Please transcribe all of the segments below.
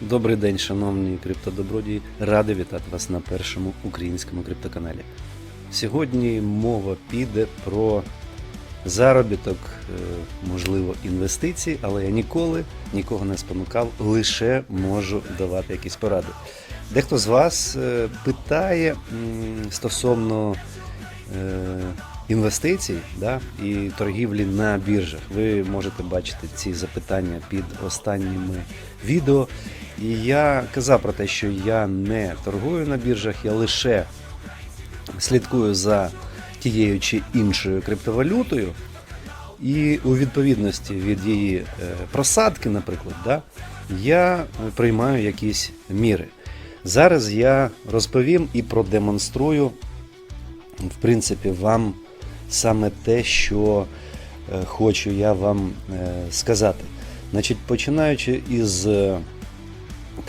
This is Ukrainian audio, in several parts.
Добрий день, шановні криптодобродії. Радий вітати вас на першому українському криптоканалі. Сьогодні мова піде про заробіток, е, можливо, інвестицій, але я ніколи нікого не спонукав, лише можу давати якісь поради. Дехто з вас е, питає стосовно е, інвестицій да, і торгівлі на біржах. Ви можете бачити ці запитання під останніми відео. І я казав про те, що я не торгую на біржах, я лише слідкую за тією чи іншою криптовалютою. І у відповідності від її е, просадки, наприклад, да, я приймаю якісь міри. Зараз я розповім і продемонструю, в принципі, вам саме те, що е, хочу я вам е, сказати. Значить, починаючи із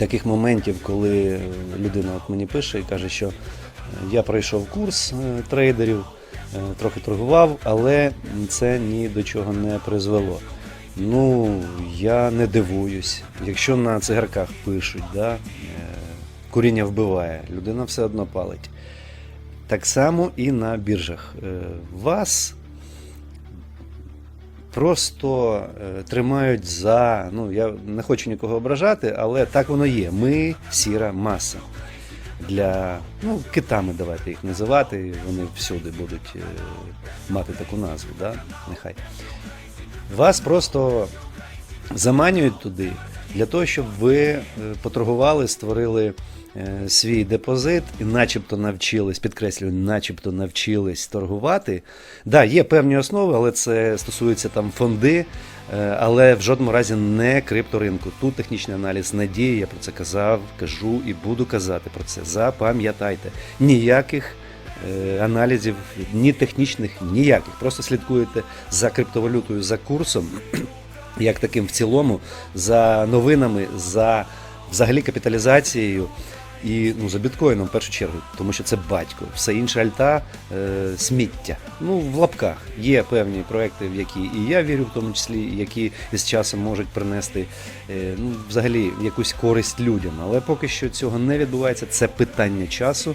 таких моментів, коли людина от мені пише і каже, що е, я пройшов курс е, трейдерів, е, трохи торгував, але це ні до чого не призвело. Ну, я не дивуюсь. Якщо на цигарках пишуть, да, е, куріння вбиває, людина все одно палить. Так само і на біржах. Е, Вас просто е, тримають за. Ну, я не хочу нікого ображати, але так воно є. Ми сіра маса. Для ну, китами давайте їх називати, вони всюди будуть е, мати таку назву, да? нехай. Вас просто заманюють туди для того, щоб ви е, поторгували, створили е, свій депозит і начебто навчились, підкреслюю, начебто навчились торгувати. Да, є певні основи, але це стосується там фонди, е, але в жодному разі не крипторинку. Тут технічний аналіз не діє, я про це казав, кажу і буду казати про це. Запам'ятайте. Ніяких аналізів, ні технічних, ніяких. Просто слідкуєте за криптовалютою, за курсом як таким в цілому, за новинами, за взагалі капіталізацією і ну, за біткоїном в першу чергу, тому що це батько. Все інше альта е, сміття. Ну, в лапках є певні проекти, в які і я вірю, в тому числі, які із часом можуть принести е, ну, взагалі якусь користь людям. Але поки що цього не відбувається, це питання часу.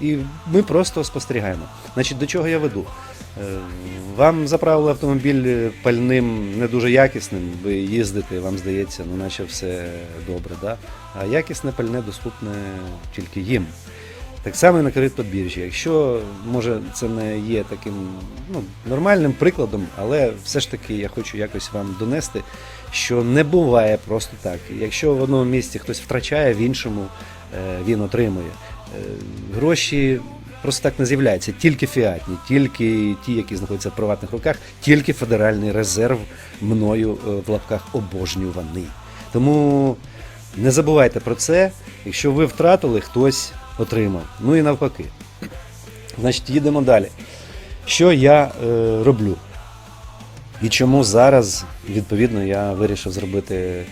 І ми просто спостерігаємо. Значить, до чого я веду? Е, Вам заправили автомобіль пальним не дуже якісним, ви їздите, вам здається, ну наче все добре, да? а якісне пальне доступне тільки їм. Так само і на криптобіржі. Якщо може це не є таким ну, нормальним прикладом, але все ж таки я хочу якось вам донести, що не буває просто так. Якщо в одному місці хтось втрачає, в іншому е, він отримує. Е, Гроші просто так не з'являються, тільки фіатні, тільки ті, які знаходяться в приватних руках, тільки Федеральний резерв мною е, в лапках обожнюваний. Тому не забувайте про це. Якщо ви втратили, хтось отримав. Ну і навпаки. Значить, їдемо далі. Що я е, роблю? І чому зараз, відповідно, я вирішив зробити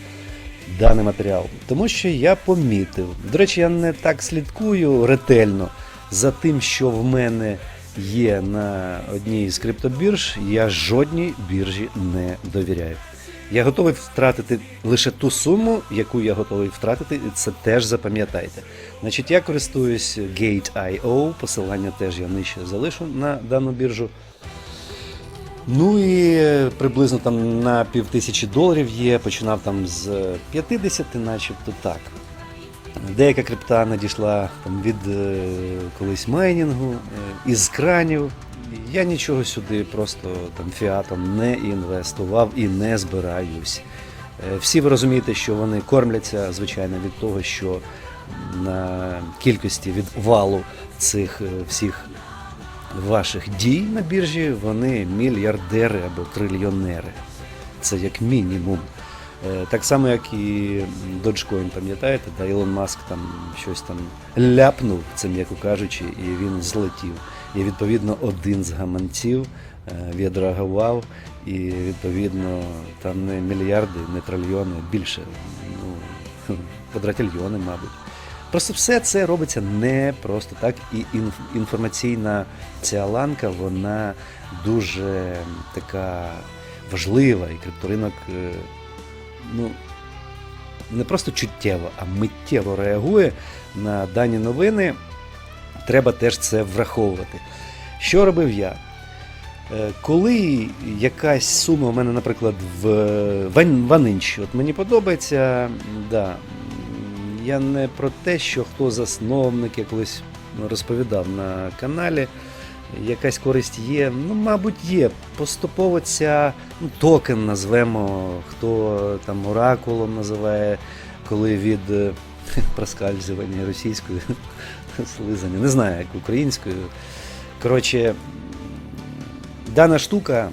даний матеріал? Тому що я помітив. До речі, я не так слідкую ретельно за тим, що в мене є на одній з криптобірж. Я жодній біржі не довіряю. Я готовий втратити лише ту суму, яку я готовий втратити, і це теж запам'ятайте. Значить, я користуюсь Gate.io, посилання теж я нижче залишу на дану біржу. Ну і е, приблизно там на півтисячі доларів є, починав там з 50, начебто так. Деяка крипта надійшла там, від е, колись майнінгу, е, із кранів. Я нічого сюди просто там фіатом не інвестував і не збираюсь. Е, Всі ви розумієте, що вони кормляться, звичайно, від того, що на кількості від валу цих е, всіх ваших дій на біржі вони мільярдери або трильйонери. Це як мінімум. Е, Так само, як і Dogecoin, пам'ятаєте, да, Ілон Маск там щось там ляпнув, це м'яко кажучи, і він злетів. І відповідно один з гаманців е, відреагував, і відповідно там не мільярди, не трильйони, більше, ну, квадратильйони, мабуть. Просто все це робиться не просто так, і інф- інформаційна ця ланка, вона дуже така важлива, і крипторинок, е, ну, не просто чуттєво, а миттєво реагує на дані новини. Треба теж це враховувати. Що робив я? Е, Коли якась сума у мене, наприклад, в Ван- Ванинчі, от мені подобається, да, я не про те, що хто засновник, я колись розповідав на каналі, якась користь є. Ну, мабуть, є. Поступово ця ну, токен назвемо, хто там оракулом називає, коли від е, проскальзування російською слизання, не знаю, як українською. Коротше, дана штука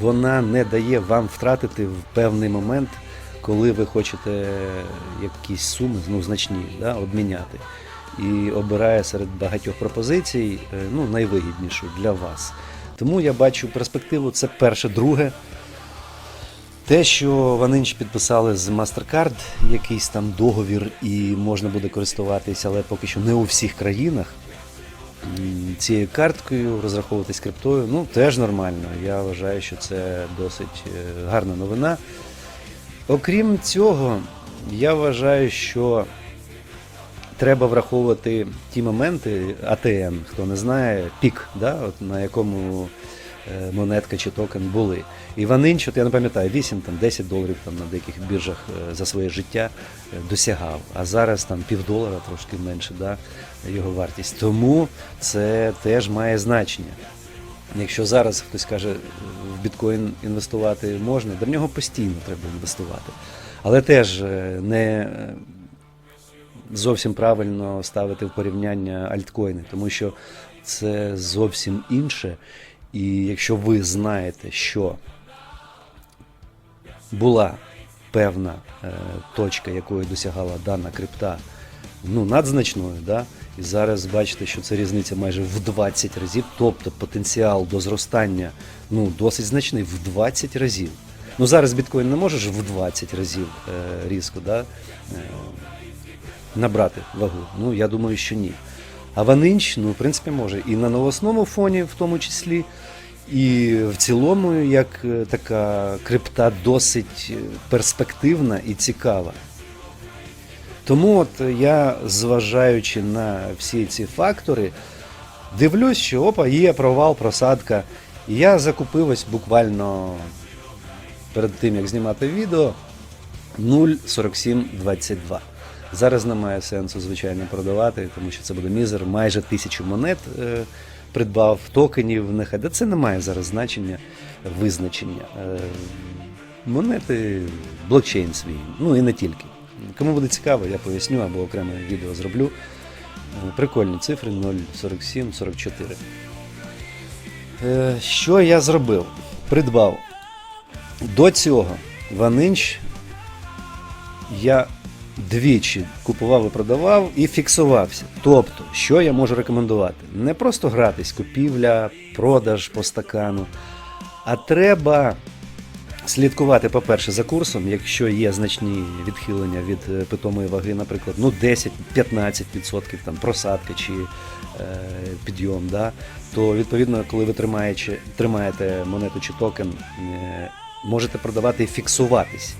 вона не дає вам втратити в певний момент, коли ви хочете якісь суми ну, значні да, обміняти. І обирає серед багатьох пропозицій е, ну, найвигіднішу для вас. Тому я бачу перспективу, це перше, друге. Те, що вони підписали з MasterCard якийсь там договір і можна буде користуватися, але поки що не у всіх країнах цією карткою, розраховуватись криптою, ну теж нормально. Я вважаю, що це досить е, гарна новина. Окрім цього, я вважаю, що треба враховувати ті моменти, АТН, хто не знає, пік, да, от на якому е, монетка чи токен були. І вони, от я не пам'ятаю, 8 там 10 доларів там на деяких біржах е, за своє життя е, досягав. А зараз там півдолара, трошки менше, да, його вартість. Тому це теж має значення. Якщо зараз хтось каже, в біткоін інвестувати можна, до нього постійно треба інвестувати. Але теж не зовсім правильно ставити в порівняння альткоїни, тому що це зовсім інше. І якщо ви знаєте, що була певна е, точка, якої досягала дана крипта, ну, надзначною, да? і зараз бачите, що це різниця майже в 20 разів, тобто потенціал до зростання ну, досить значний в 20 разів. Ну зараз біткоін не можеш в 20 разів е, різко да, е, набрати вагу. Ну, я думаю, що ні. А Ванинч, ну, в принципі, може. І на новосному фоні, в тому числі, і в цілому, як е, така крипта досить е, перспективна і цікава. Тому от я, зважаючи на всі ці фактори, дивлюсь, що опа, є провал, просадка. І я закупив ось буквально перед тим, як знімати відео, 0,4722. Зараз немає сенсу, звичайно, продавати, тому що це буде мізер, майже тисячу монет е, придбав, токенів, нехай. Да це не має зараз значення, визначення. Е, монети, блокчейн свій, ну і не тільки. Кому буде цікаво, я поясню або окреме відео зроблю. Е, Прикольні цифри 0,47, 44. Е, Що я зробив? Придбав. До цього Ванинч я двічі купував і продавав і фіксувався. Тобто, що я можу рекомендувати? Не просто гратись, купівля, продаж по стакану, а треба слідкувати, по-перше, за курсом, якщо є значні відхилення від е, питомої ваги, наприклад, ну 10-15% там просадка чи е, підйом, да, то відповідно, коли ви тримаєте, тримаєте монету чи токен, е, можете продавати і фіксуватись.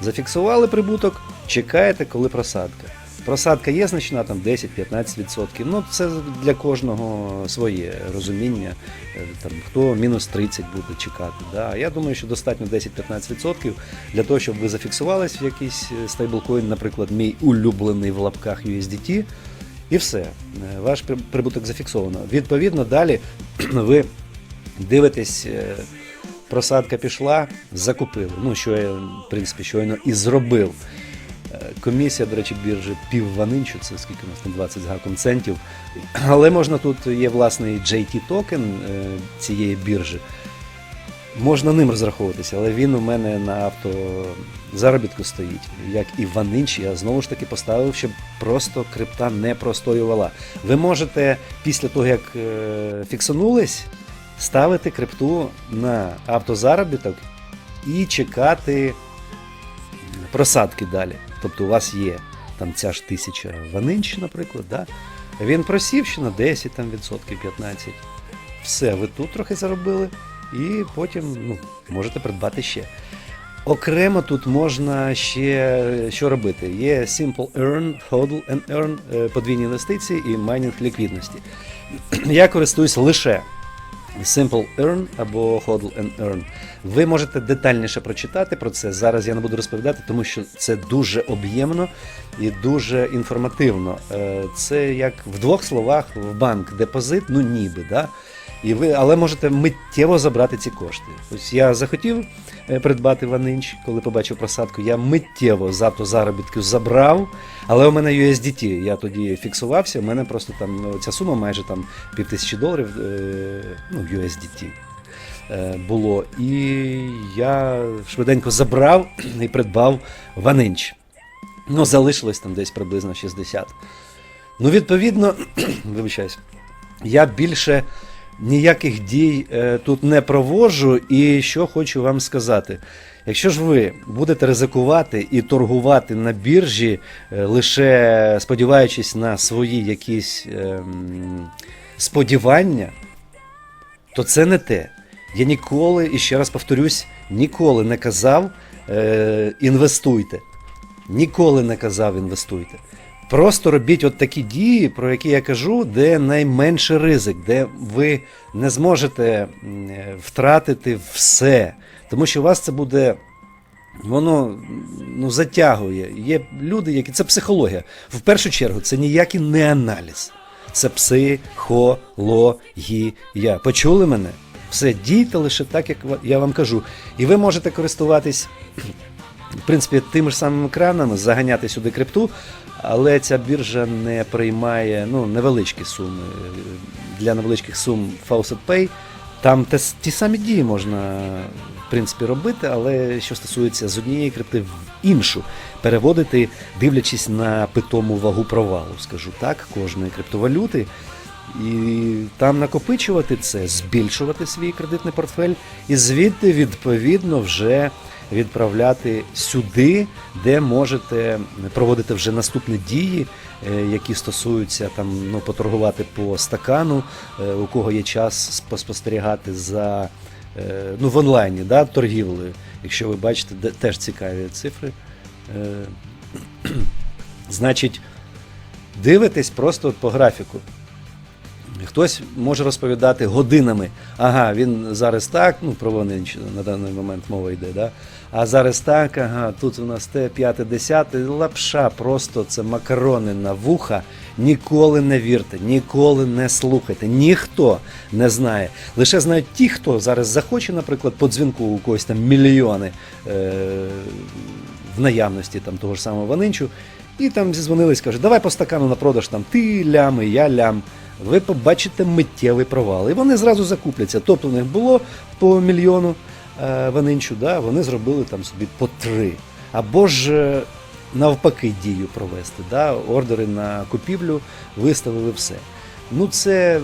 Зафіксували прибуток, чекаєте, коли просадка. Просадка є значна, там 10-15%. Ну, це для кожного своє розуміння. Е, Там, хто мінус 30 буде чекати. Да? Я думаю, що достатньо 10-15% для того, щоб ви зафіксувались в якийсь е, стейблкоін, наприклад, мій улюблений в лапках USDT, і все. Е, Ваш прибуток зафіксовано. Відповідно, далі ви дивитесь. Просадка пішла, закупили. Ну, що я, в принципі, щойно і зробив. Е, Комісія, до речі, біржі пів ванинчу, це скільки у нас там 20 з гаком центів. Але можна тут є власний JT токен е, цієї біржі. Можна ним розраховуватися, але він у мене на автозаробітку стоїть. Як і Ванинч, я знову ж таки поставив, щоб просто крипта не простоювала. Ви можете після того, як е, фіксанулись, ставити крипту на автозаробіток і чекати просадки далі. Тобто у вас є там ця ж тисяча ванинч, наприклад, да? він просів ще на 10 там, відсотків, 15. Все, ви тут трохи заробили, і потім ну, можете придбати ще. Окремо тут можна ще що робити. Є Simple Earn, Hodl and Earn, е, подвійні інвестиції і майнінг ліквідності. Я користуюсь лише Simple Earn або Hodl and Earn. Ви можете детальніше прочитати про це. Зараз я не буду розповідати, тому що це дуже об'ємно і дуже інформативно. Е, Це як в двох словах в банк депозит, ну ніби, да? І ви, але можете миттєво забрати ці кошти. Ось я захотів е, придбати ванинч, коли побачив просадку. Я миттєво з автозаробітків забрав, але у мене USDT, я тоді фіксувався. У мене просто там ну, ця сума майже там півтисячі доларів, е, ну, USDT е, було. І я швиденько забрав і придбав ванинч. Ну, залишилось там десь приблизно 60. Ну, відповідно, вибачаюсь, я більше ніяких дій е, тут не проводжу. І що хочу вам сказати. Якщо ж ви будете ризикувати і торгувати на біржі, е, лише сподіваючись на свої якісь ем, сподівання, то це не те. Я ніколи, і ще раз повторюсь, ніколи не казав е, інвестуйте. Ніколи не казав інвестуйте. Просто робіть от такі дії, про які я кажу, де найменший ризик, де ви не зможете втратити все. Тому що у вас це буде. Воно ну, затягує. Є люди, які. Це психологія. В першу чергу, це ніякий не аналіз. Це психологія. Почули мене? Все, дійте лише так, як я вам кажу. І ви можете користуватись в принципі, тими ж самими екранами, заганяти сюди крипту, але ця біржа не приймає ну, невеличкі суми. Для невеличких сум Faucet Pay. Там те, ті самі дії можна в принципі робити, але що стосується з однієї крипти в іншу, переводити, дивлячись на питому вагу провалу, скажу так, кожної криптовалюти. І там накопичувати це, збільшувати свій кредитний портфель, і звідти відповідно вже відправляти сюди, де можете проводити вже наступні дії, е, які стосуються там ну поторгувати по стакану, е, у кого є час поспостерігати за е, ну в онлайні, да, торгівлею. Якщо ви бачите, де теж цікаві цифри. Значить, дивитесь просто по графіку. Хтось може розповідати годинами. Ага, він зараз так, ну про Вонинч на даний момент мова йде, да? а зараз так, ага, тут у нас те, п'яте, десяте, лапша, просто це макарони на вуха. Ніколи не вірте, ніколи не слухайте, ніхто не знає. Лише знають ті, хто зараз захоче, наприклад, по дзвінку у когось там мільйони е- в наявності там того ж самого Ванинчу, і там зізвонились, кажуть, давай по стакану на продаж там ти лям, і я лям. Ви побачите миттєвий провал. І вони зразу закупляться. Тобто у них було по мільйону е, Ванинчу, да, вони зробили там собі по три. Або ж е, навпаки дію провести. Да, ордери на купівлю виставили все. Ну це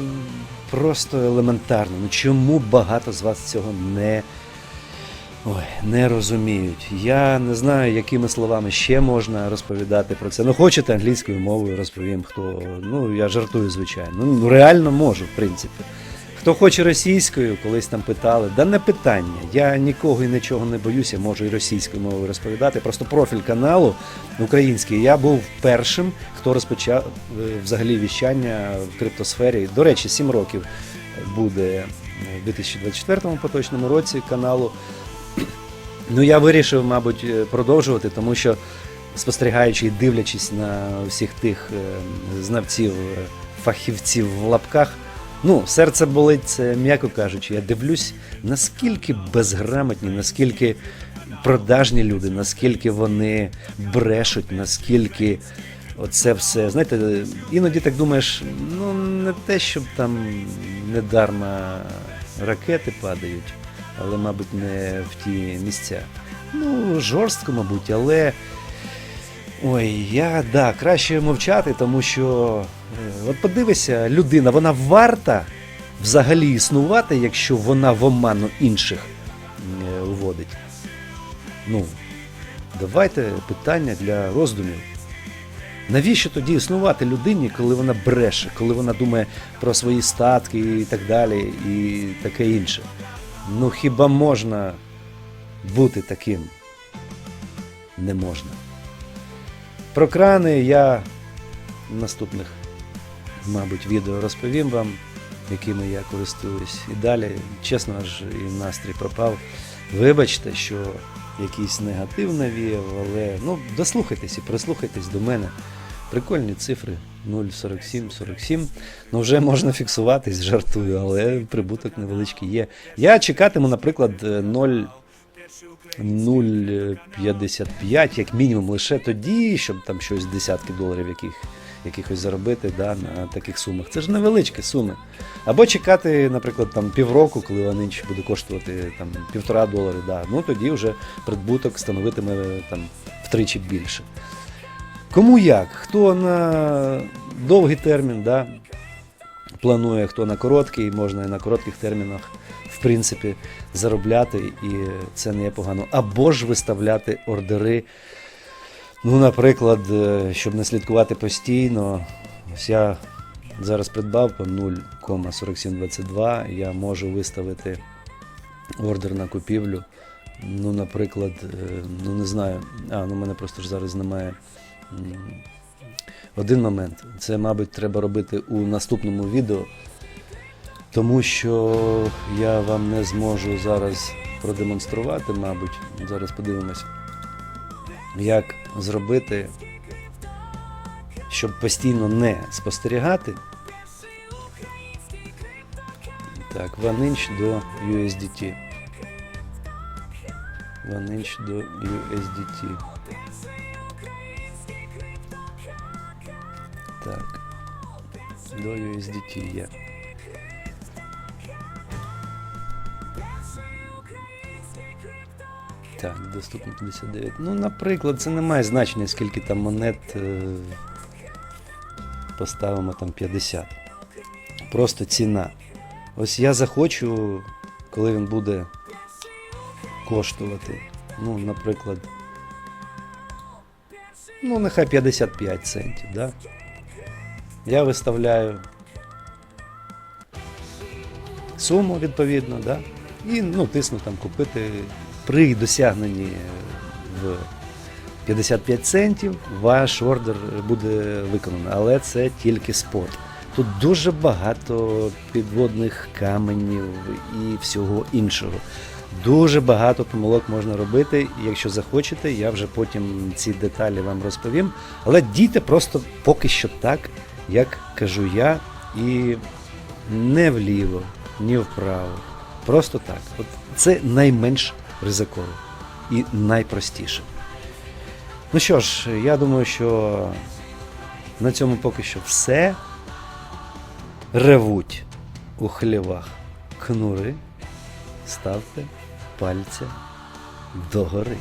просто елементарно. Ну чому багато з вас цього не Ой, не розуміють. Я не знаю, якими словами ще можна розповідати про це. Ну, хочете англійською мовою розповім, хто. Ну, я жартую, звичайно. Ну, реально можу, в принципі. Хто хоче російською, колись там питали, да не питання. Я нікого і нічого не боюся, можу і російською мовою розповідати. Просто профіль каналу український. Я був першим, хто розпочав е, взагалі віщання в криптосфері. До речі, 7 років буде в 2024 поточному році каналу. Ну, я вирішив, мабуть, е, продовжувати, тому що спостерігаючи і дивлячись на всіх тих е, знавців, е, фахівців в лапках, ну, серце болить, м'яко кажучи. Я дивлюсь, наскільки безграмотні, наскільки продажні люди, наскільки вони брешуть, наскільки оце все. Знаєте, іноді так думаєш, ну не те, щоб там недарма ракети падають але, мабуть, не в ті місця. Ну, жорстко, мабуть, але. Ой, я да, краще мовчати, тому що е, от подивися, людина, вона варта взагалі існувати, якщо вона в оману інших е, уводить. Ну, давайте питання для роздумів. Навіщо тоді існувати людині, коли вона бреше, коли вона думає про свої статки і так далі, і таке інше? Ну хіба можна бути таким? не можна. Про крани я в наступних, мабуть, відео розповім вам, якими я користуюсь. І далі, чесно, аж і настрій пропав. Вибачте, що якийсь негатив навіяв, але ну, дослухайтесь і прислухайтесь до мене. Прикольні цифри 0,47, 47. Ну, вже можна фіксуватись, жартую, але прибуток невеличкий є. Я чекатиму, наприклад, 0. 0,55, як мінімум, лише тоді, щоб там щось десятки доларів яких, якихось заробити да, на таких сумах. Це ж невеличкі суми. Або чекати, наприклад, там півроку, коли Ванинч буде коштувати там півтора долари, да, ну тоді вже прибуток становитиме там втричі більше. Кому як? Хто на довгий термін, да, планує, хто на короткий, можна і на коротких термінах, в принципі, заробляти, і це не є погано. Або ж виставляти ордери. Ну, наприклад, е, щоб не слідкувати постійно, ось я зараз придбав по 0,4722, я можу виставити ордер на купівлю. Ну, наприклад, е, ну не знаю, а, ну в мене просто ж зараз немає. Один момент. Це, мабуть, треба робити у наступному відео, тому що я вам не зможу зараз продемонструвати, мабуть. Зараз подивимось, як зробити, щоб постійно не спостерігати. Так, OneInch до USDT. OneInch до USDT. Так. До USDT є. Так, доступно 59. Ну, наприклад, це не має значення, скільки там монет е, поставимо там 50. Просто ціна. Ось я захочу, коли він буде коштувати. Ну, наприклад. Ну, нехай 55 центів, да? Я виставляю суму відповідно, да? і ну, тисну там купити при досягненні в 55 центів ваш ордер буде виконаний, але це тільки спот. Тут дуже багато підводних каменів і всього іншого. Дуже багато помилок можна робити. Якщо захочете, я вже потім ці деталі вам розповім. Але дійте просто поки що так, як кажу я, і не вліво, ні вправо. Просто так. От це найменш ризиково і найпростіше. Ну що ж, я думаю, що на цьому поки що все. Ревуть у хлівах кнури. Ставте пальця догори.